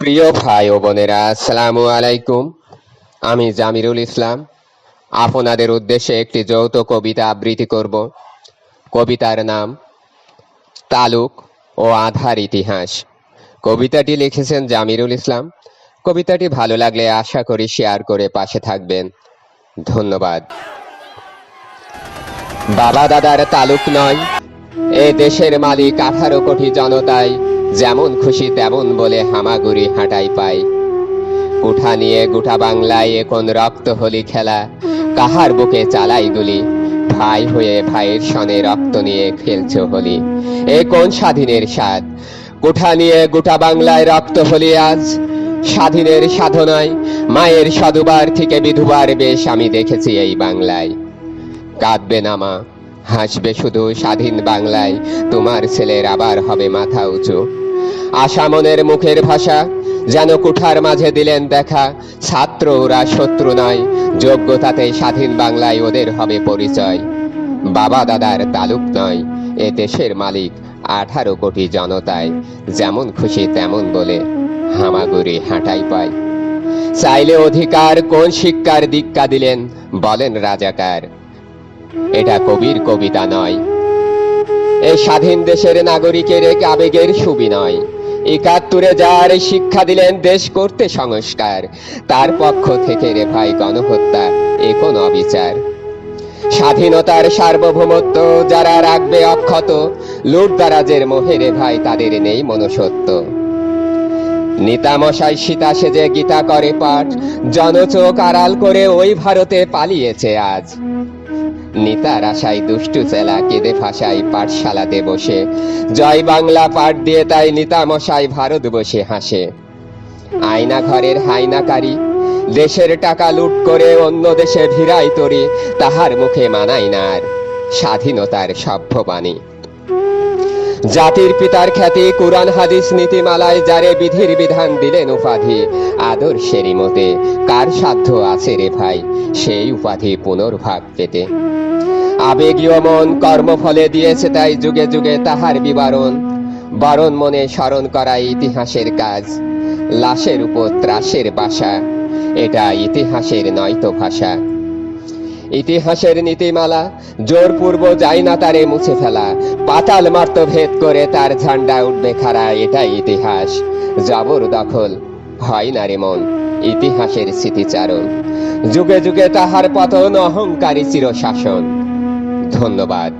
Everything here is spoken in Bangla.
প্রিয় ভাই ও বোনেরা, আসসালামু আলাইকুম। আমি জামিরুল ইসলাম। আপনাদের উদ্দেশ্যে একটি যৌথ কবিতা আবৃত্তি করব। কবিতার নাম তালুক ও আধার ইতিহাস। কবিতাটি লিখেছেন জামিরুল ইসলাম। কবিতাটি ভালো লাগলে আশা করি শেয়ার করে পাশে থাকবেন। ধন্যবাদ। বাবা দাদার তালুক নয়, এ দেশের মালিক আঠারো কোটি জনতায় যেমন খুশি তেমন বলে হামাগুড়ি হাঁটাই পায় কুঠা নিয়ে গোটা বাংলায় এখন রক্ত হলি খেলা। কাহার বুকে চালাই গুলি? ভাই হয়ে ভাইয়ের সনে রক্ত নিয়ে খেলছো হলি। এ কোন স্বাধীনের স্বাদ? কুঠা নিয়ে গোটা বাংলায় রক্ত হলি আজ? স্বাধীনের সাধনায়, মায়ের সদুবার থেকে বিধুবার বেশ আমি দেখেছি এই বাংলায়। কাঁদবে না মা, হাসবে শুধু স্বাধীন বাংলায়, তোমার ছেলের আবার হবে মাথা উঁচু। আশামনের মুখের ভাষা, যেন কুঠার মাঝে দিলেন দেখা ছাত্র ওরা শত্রু নয়, যোগ্যতাতে স্বাধীন বাংলায় ওদের হবে পরিচয়। বাবা দাদার তালুক নয়, এ দেশের মালিক আঠারো কোটি জনতায়, যেমন খুশি তেমন বলে হামাগুড়ি হাঁটাই পায়। চাইলে অধিকার কোন শিক্ষার দীক্ষা দিলেন বলেন রাজাকার। এটা কবির কবিতা নয় এই স্বাধীন দেশের নাগরিকের এক আবেগের সুবিনয়। একাত্তরে যার শিক্ষা দিলেন দেশ করতে সংস্কার, তার পক্ষ থেকে রে ভাই গণহত্যা, এ কোন অবিচার স্বাধীনতার সার্বভৌমত্ব যারা রাখবে অক্ষত, লুটদারাজের মোহে রে ভাই তাদের নেই মনুষ্যত্ব। নিতামশাই সীতা সেজে গীতা করে পাঠ। জনচোখ আড়াল করে ওই ভারতে পালিয়েছে আজ। নিতার আশায় দুষ্টু চেলা কেঁদে ফাঁসাই পাঠশালাতে বসে। জয় বাংলা পাঠ দিয়ে তাই নিতামশাই ভারত বসে হাসে। আয়না ঘরের হাইনাকারী দেশের টাকা লুট করে অন্য দেশে ভিড়াই তরি, তাহার মুখে মানাই না আর স্বাধীনতার সভ্যবাণী জাতির পিতার খ্যাতি, কোরআন, হাদিস, নীতিমালায় যারে বিধির বিধান দিলেন উপাধি, আদর্শেরই মতে। কার সাধ্য আছে রে ভাই? সেই উপাধি পুনর্ভাগ পেতে। আবেগীয় মন কর্মফলে দিয়েছে তাই যুগে যুগে তাহার বিবরণ। বরণ মনে স্মরণ করাই ইতিহাসের কাজ। লাশের উপর ত্রাসের বাসা, এটা ইতিহাসের নয়তো ভাষা। ইতিহাসের নীতিমালা, জোরপূর্ব যাই না তারে মুছে ফেলা। পাতাল মার্ত ভেদ করে তার ঝান্ডা উঠবে খাড়া, এটাই ইতিহাস। জাবর দখল হয় না রে মন, ইতিহাসের স্মৃতিচারণ। যুগে যুগে তাহার পতন অহংকারী চির শাসন ধন্যবাদ।